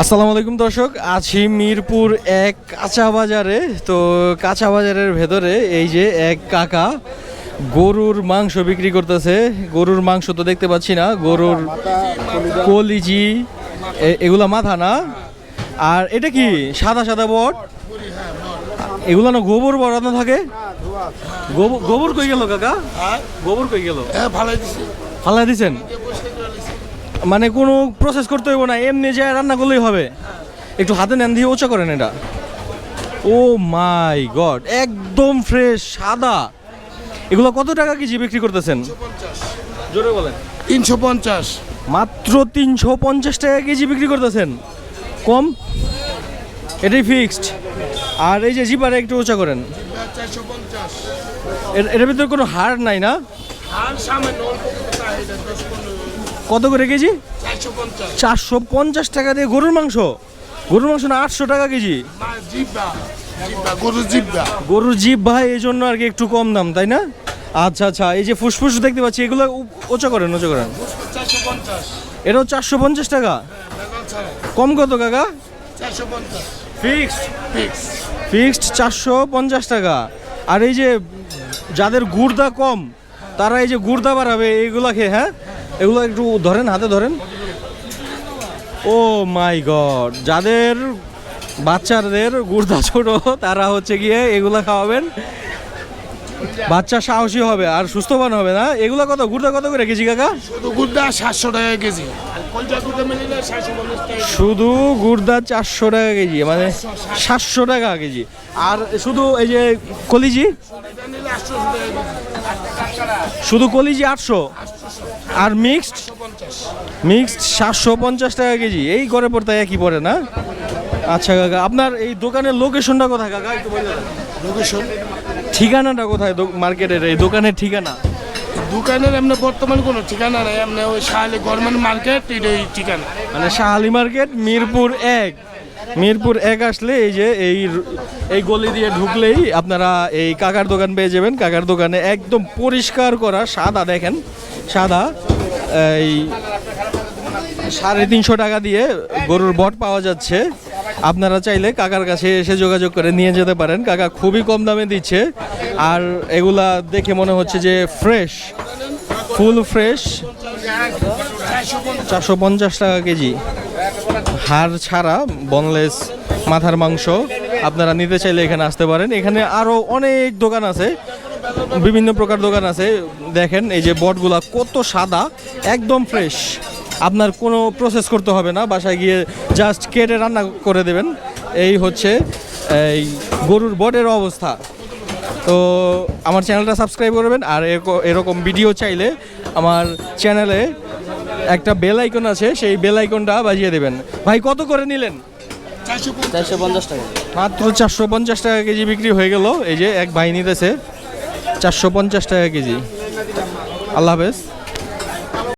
আসসালামু আলাইকুম দর্শক আছি মিরপুর এক কাঁচা বাজারে তো কাঁচা বাজারের ভেতরে এই যে এক কাকা গরুর মাংস বিক্রি করতেছে। গরুর মাংস তো দেখতে পাচ্ছি না গরুর কলিজি এগুলা মাথা না? আর এটা কি সাদা সাদা বট? এগুলো না গোবর বড়ানো থাকে? গোবর কই গেল কাকা? গোবর কই গেল? হ্যাঁ দিছি। দিছেন? মানে কোনো প্রসেস করতে হইব না এমনি যায় রান্না করলেই হবে। একটু হাতে নেন দিয়ে ওচা করেন এটা। ও মাই গড একদম ফ্রেশ সাদা। এগুলো কত টাকা কেজি বিক্রি করতেছেন? জোরে বলেন। তিনশো পঞ্চাশ। মাত্র তিনশো পঞ্চাশ টাকা কেজি বিক্রি করতেছেন। কম? এটাই ফিক্সড আর এই যে জিপারে একটু ওচা করেন। এটার ভিতরে কোনো হার নাই না? কত করে কেজি? চারশো পঞ্চাশ টাকা দিয়ে গরুর মাংস। গরুর মাংস না আটশো টাকা কেজি? গরুর জিপ ভাই এই জন্য আর কি একটু কম দাম তাই না? আচ্ছা আচ্ছা এই যে ফুসফুস দেখতে পাচ্ছি এগুলো ওচা করেন ওচা করেন। এটাও চারশো পঞ্চাশ টাকা? কম কত কাকা? ফিক্সড? ফিক্সড চারশো পঞ্চাশ টাকা। আর এই যে যাদের গুড়দা কম তারা এই যে গুড়দা বাড়াবে এইগুলা খেয়ে হ্যাঁ? এগুলো একটু ধরেন, হাতে ধরেন। ও মাই গড, যাদের বাচ্চাদের গুড়দা ছোট, তারা হচ্ছে গিয়ে এগুলো খাওয়াবেন। বাচ্চা সাহসী হবে আর সুস্থবান হবে না? এগুলো কত? গুড়দা কত করে কেজি কাকা? শুধু সাতশো টাকা কেজি। শুধু গুড়দা চারশো টাকা কেজি মানে সাতশো টাকা কেজি। আর শুধু এই যে কলিজি? শুধু কলিজি আটশো? আর মিক্সড? মিক্সড সাতশো পঞ্চাশ টাকা কেজি। এই করে পড়তে একই পড়ে না? আচ্ছা কাকা আপনার এই দোকানের লোকেশনটা কোথায় কাকা? একটু লোকেশন? ঠিকানাটা কোথায় মার্কেটের? এই দোকানের ঠিকানা? দোকানের এমনি বর্তমান কোনো ঠিকানা নেই এমনি ওই শাহালি গভর্নমেন্ট মার্কেট এটাই ঠিকানা। মানে শাহালি মার্কেট মিরপুর এক। মিরপুর এক আসলে এই যে এই এই গলি দিয়ে ঢুকলেই আপনারা এই কাকার দোকান পেয়ে যাবেন। কাকার দোকানে একদম পরিষ্কার করা সাদা দেখেন সাদা এই সাড়ে তিনশো টাকা দিয়ে গরুর বট পাওয়া যাচ্ছে। আপনারা চাইলে কাকার কাছে এসে যোগাযোগ করে নিয়ে যেতে পারেন। কাকা খুবই কম দামে দিচ্ছে। আর এগুলা দেখে মনে হচ্ছে যে ফ্রেশ, ফুল ফ্রেশ। চারশো পঞ্চাশ টাকা কেজি। হাড় ছাড়া বনলেস মাথার মাংস আপনারা নিতে চাইলে এখানে আসতে পারেন। এখানে আরও অনেক দোকান আছে, বিভিন্ন প্রকার দোকান আছে। দেখেন, এই যে বটগুলা কত সাদা, একদম ফ্রেশ। আপনার কোনো প্রসেস করতে হবে না বাসায় গিয়ে জাস্ট কেটে রান্না করে দেবেন। এই হচ্ছে এই গরুর বটের অবস্থা। তো আমার চ্যানেলটা সাবস্ক্রাইব করবেন আর এরকম ভিডিও চাইলে আমার চ্যানেলে একটা বেল আইকন আছে সেই বেল আইকনটা বাজিয়ে দেবেন। ভাই কত করে নিলেন? চারশো চারশো পঞ্চাশ টাকা। মাত্র চারশো পঞ্চাশ টাকা কেজি বিক্রি হয়ে গেল। এই যে এক ভাই নিতেছে চারশো পঞ্চাশ টাকা কেজি। আল্লাহ হাফেজ।